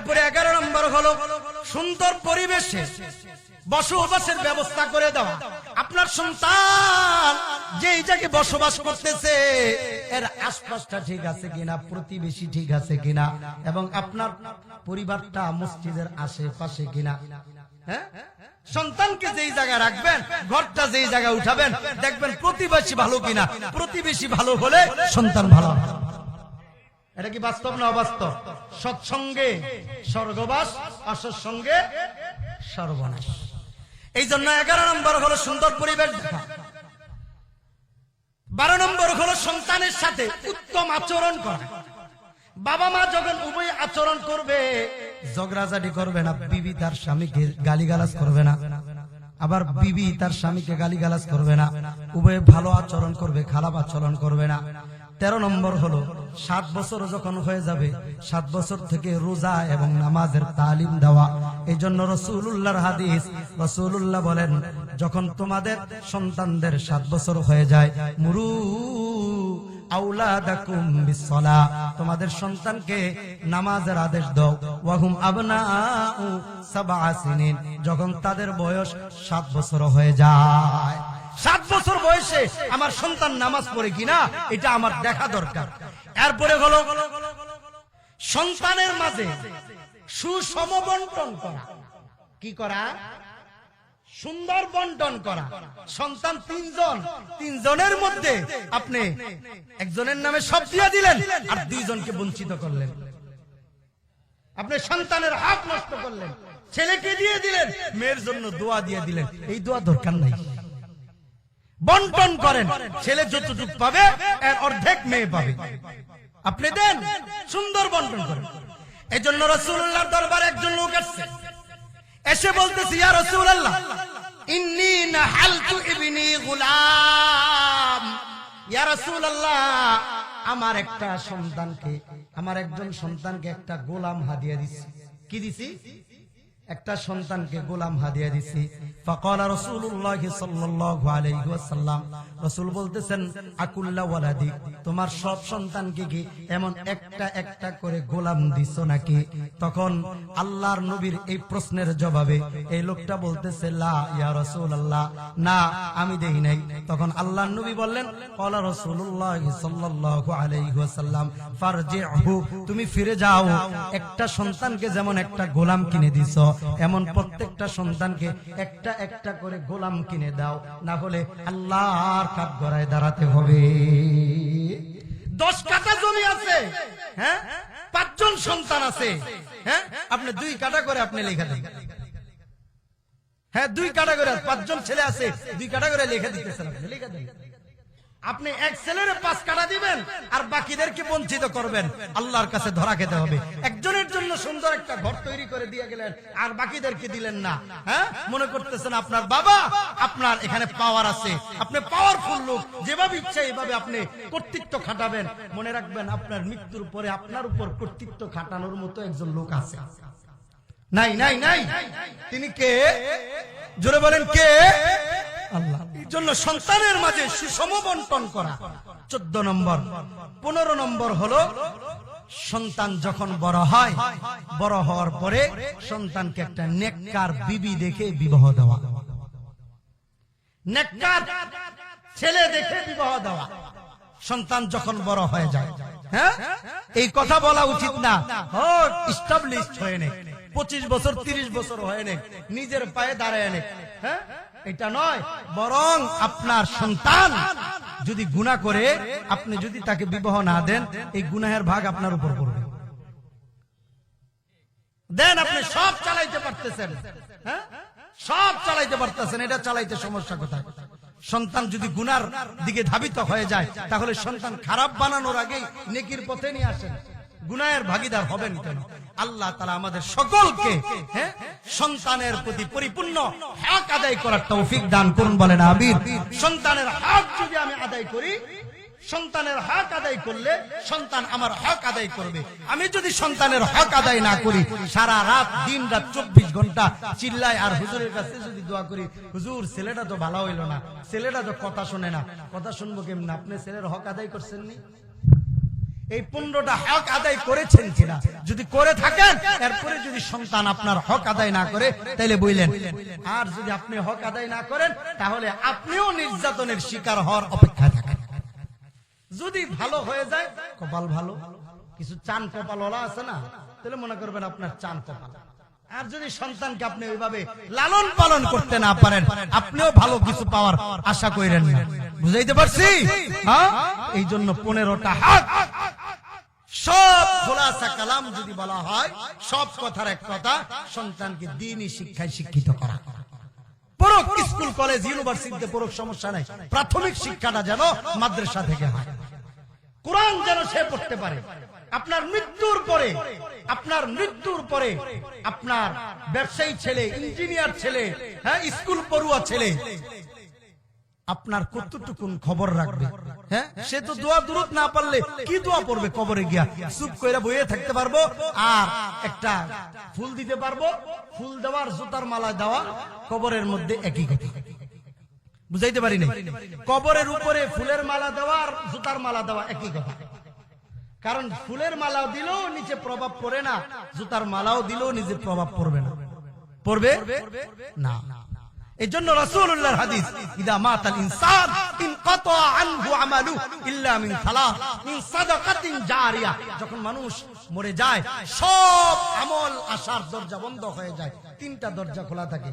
এরপরে এগারো নম্বর হলো সুন্দর পরিবেশে বসবাসের ব্যবস্থা করে দেওয়া। আপনার সন্তান যেই জায়গায় বসবাস করতেছে, এর আশপাশটা ঠিক আছে কিনা, প্রতিবেশী ঠিক আছে কিনা, এবং আপনার পরিবারটা মসজিদের আশেপাশে কিনা। হ্যাঁ? সন্তানকে যেই জায়গায় রাখবেন, ঘরটা যেই জায়গায় উঠাবেন, দেখবেন প্রতিবেশী ভালো কিনা। প্রতিবেশী ভালো হলে সন্তান ভালো হবে। এটা কি বাস্তব না অবাস্তব? সৎসঙ্গে স্বর্গবাস, অসৎসঙ্গে সর্বনাশ। এই জন্য এগারো নম্বর হলো সুন্দর পরিবেশ দেখা। বারো নম্বর হলো সন্তানের সাথে উত্তম আচরণ করা। বাবা মা যখন উভয় আচরণ করবে, ঝগড়াঝাটি করবে না, বিবি তার স্বামীকে গালিগালাজ করবে না। আবার বিবি তার স্বামীকে গালিগালাজ করবে না। উভয়ে ভালো আচরণ করবে, খারাপ আচরণ করবে না। তেরো নম্বর হলো, সাত বছর যখন হয়ে যাবে, সাত বছর থেকে রোজা এবং নামাজের তালিম দেওয়া। এই জন্য রসুল্লাহর হাদিস রসুল্লাহ বলেন, যখন তোমাদের সন্তানদের সাত বছর হয়ে যায়, মুরু তোমাদের সন্তানকে নামাজের আদেশ দাও। যখন তাদের বয়স সাত বছর হয়ে যায়। সাত বছর বয়সে আমার সন্তান নামাজ পড়ে কিনা, এটা আমার দেখা দরকার। এরপরে হলো, সন্তানের মাঝে সুষম বন্টন করা। কি করা? সুন্দর বন্টন করা। সন্তান তিনজন, তিনজনের মধ্যে আপনি একজনের নামে সব দিয়ে দিলেন আর দুইজনকে বঞ্চিত করলেন। আপনি সন্তানের হাত নষ্ট করলেন, ছেলেকে দিয়ে দিলেন, মেয়ের জন্য দোয়া দিয়ে দিলেন। এই দোয়া দরকার নাই। বন্টন করেন। ছেলে যতটুকু পাবে, এর অর্ধেক মেয়ে পাবে। আপনি দেন, সুন্দর বন্টন করেন। এই জন্য রসুল্লাহ দরবারে একজন লোক আসছে এসে বলতেছি ইয়া রাসূলুল্লাহ, আমার একটা সন্তানকে, আমার একজন সন্তানকে একটা গোলাম হাদিয়া দিছি। কি দিছি? একটা সন্তানকে গোলাম হাদিয়া দিছি। ফাকালা সাল্লাল্লাহু আলাইহি ওয়াসাল্লাম। রাসূল বলতেছেন, আকুল্লা ওয়ালাদি, তোমার সব সন্তানকে কি এমন একটা একটা করে গোলাম দিছো নাকি? তখন আল্লাহর নবীর এই প্রশ্নের জবাবে এই লোকটা বলতেছে, লা, ইয়া রাসূলুল্লাহ, না, আমি দেই নাই। তখন আল্লাহর নবী বললেন ক্বালা রাসূলুল্লাহ সাল্লাল্লাহু আলাইহি ওয়াসাল্লাম, ফারজিহু, তুমি ফিরে যাও। একটা সন্তানকে যেমন একটা গোলাম কিনে দিছো এমন প্রত্যেকটা সন্তানকে একটা একটা করে গোলাম কিনে দাও, না হলে আল্লাহর কাঠ গড়ায় দাঁড়াতে হবে। দশ কাটা জমি আছে হ্যাঁ? পাঁচজন সন্তান আছে হ্যাঁ? আপনি দুই কাটা করে আপনি লেখা দেন। হ্যাঁ দুই কাটা করে, পাঁচজন ছেলে আছে, দুই কাটা করে লেখা দিতেছেন লেখা দেন। আপনি এক ছেলের পাঁচ কাটা দিবেন আর বাকিদেরকে বঞ্চিত করবেন। আল্লাহর কাছে ধরা খেতে হবে। একজনের জন্য সুন্দর একটা ঘর তৈরি করে দিয়ে গেলেন আর বাকিদেরকে দিলেন না। হ্যাঁ? মনে করতেছেন আপনার বাবা, আপনার এখানে পাওয়ার আছে। আপনি পাওয়ারফুল লোক। যেভাবে ইচ্ছা এইভাবে আপনি কর্তৃত্ব খাটাবেন। মনে রাখবেন আপনার মৃত্যুর পরে আপনার উপর কর্তৃত্ব খাটানোর মতো একজন লোক আছে। নাই নাই নাই। তিনি কে? জোরে বলেন কে? আল্লাহ। জন্য সন্তানের মাঝে সুষম বন্টন করা। চোদ্দ নম্বর। পনেরো নম্বর হলো, সন্তান যখন বড় হয়, বড় হওয়ার পরে সন্তানকে একটা নেককার বিবি দেখে বিবাহ দেওয়া। নেককার ছেলে দেখে বিবাহ দেওয়া। সন্তান যখন বড় হয়ে যায় হ্যাঁ? এই কথা বলা উচিত না। ও ইস্টাবলিশড হয়ে নে। পঁচিশ বছর, তিরিশ বছর হয়ে নিজের পায়ে দাঁড়ায় নে। হ্যাঁ? এটা নয়, বরং আপনার সন্তান যদি গুণা করে, আপনি যদি তাকে বিবাহ না দেন, এই গুনাহের ভাগ আপনার উপর পড়বে। দেন আপনি সব চালাইতে পারতেছেন। হ্যাঁ? সব চালাইতে পারতেছেন, এটা চালাইতে সমস্যা কোথায়? সন্তান যদি গুনার দিকে ধাবিত হয়ে যায়, তাহলে সন্তান খারাপ বানানোর আগেই নেকির পথে নিয়ে আসেন। গুনায়ের ভাগিদার হবেন কেন? আল্লাহ তালা আমাদের সকলকে হ্যাঁ, সন্তানের প্রতি পরিপূর্ণ হক আদায় করার তৌফিক দান করুন বলেন আবির সন্তানের হক যদি আমি আদায় করি সন্তানের হক আদায় করলে সন্তান আমার হক আদায় করবে। আমি যদি সন্তানের হক আদায় না করি সারা রাত দিন রাত চব্বিশ ঘণ্টা চিল্লাই আর হুজুরের কাছে যদি দোয়া করি হুজুর ছেলেটা তো ভালো হইল না ছেলেটা তো কথা শোনে না। কথা শুনব কেমন? আপনি ছেলের হক আদায় করছেন নি এই পনেরোটা হক আদায় করেছেন কিনা? যদি করে থাকেন, এরপরে যদি সন্তান আপনার হক আদায় না করে, তাইলে বইলেন। আর যদি আপনি হক আদায় না করেন, তাহলে আপনিও নির্যাতনের শিকার হওয়ার অপেক্ষায় থাকেন। যদি ভালো হয়ে যায়, কপাল ভালো। কিছু চান কপাল ওলা আছে না? তাহলে মনে করবেন আপনার চান কপাল। আর যদি সন্তানকে আপনি ওইভাবে লালন পালন করতে না পারেন, আপনিও ভালো কিছু পাওয়ার আশা করেন বুঝাইতে পারছি? হ্যাঁ? এই জন্য পনেরোটা হাত সব খোলাসা কালাম যদি বলা হয়, সব কথার এক কথা, সন্তানকে দিনই শিক্ষায় শিক্ষিত করা। স্কুল, কলেজ, ইউনিভার্সিটিতে সমস্যা প্রাথমিক শিক্ষাটা যেন মাদ্রাসা থেকে হয়। কোরআন যেন সে পড়তে পারে। আপনার মৃত্যুর পরে, আপনার মৃত্যুর পরে, আপনার ব্যবসায়ী ছেলে, ইঞ্জিনিয়ার ছেলে হ্যাঁ স্কুল পড়ুয়া ছেলে আপনার কতটুকুন খবর রাখবে? হ্যাঁ? সে তো দোয়া দূরত না পারলে কি দোয়া পড়বে কবরে গিয়া? চুপ কইরা বইয়ে থাকতে পারব আর একটা ফুল দিতে পারব, ফুল দেওয়ার জুতার মালা দেওয়া কবরের মধ্যে একই কথা। বুঝাইতে পারি নাই কবরের উপরে ফুলের মালা দেওয়া আর জুতার মালা দেওয়া একই কথা। কারণ ফুলের মালাও দিলেও নিচে প্রভাব পড়ে না, জুতার মালাও দিলেও নিজের প্রভাব পড়বে না। পড়বে? না। এই জন্য রাসূলুল্লাহর হাদিস, ইদা মাতাল ইনসান ইনকাতা আনহু আমালু ইল্লা মিন সালাহ মিন সাদাকাতিন জারিয়া। যখন মানুষ মরে যায়, সব আমল আসার দরজা বন্ধ হয়ে যায়, তিনটা দরজা খোলা থাকে।